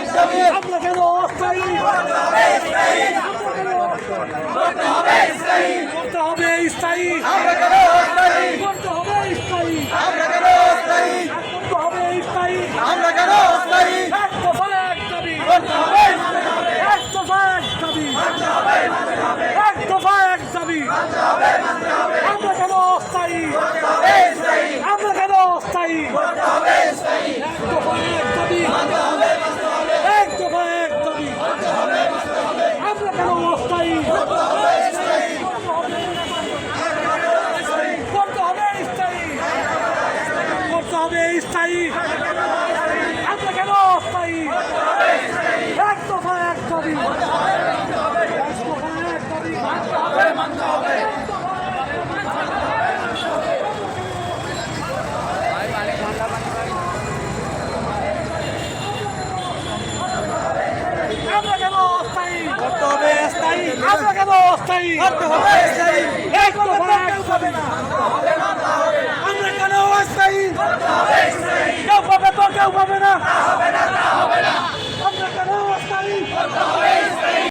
আমরা কেন অস্থায়ী করতে হবে স্থায়ী করতে হবে স্থায়ী আমরা কেন অস্থায়ী করতে হবে স্থায়ী আমরা কেন অস্থায়ী করতে হবে স্থায়ী আমরা কেন অস্থায়ী এক দফা এক দাবি করতে এক দফা এক দাবি আমরা কেন অস্থায়ী করতে হবে স্থায়ী করতে হবে স্থায়ী। আমরা কেন অস্থায়ী? এক দফা এক দাবি। আমরা কেন অস্থায়ী? করতে হবে স্থায়ী। আমরা কেন অস্থায়ী? করতে হবে স্থায়ী। এক দফা এক দাবি। কেউ পাবে তো কেউ পাবে না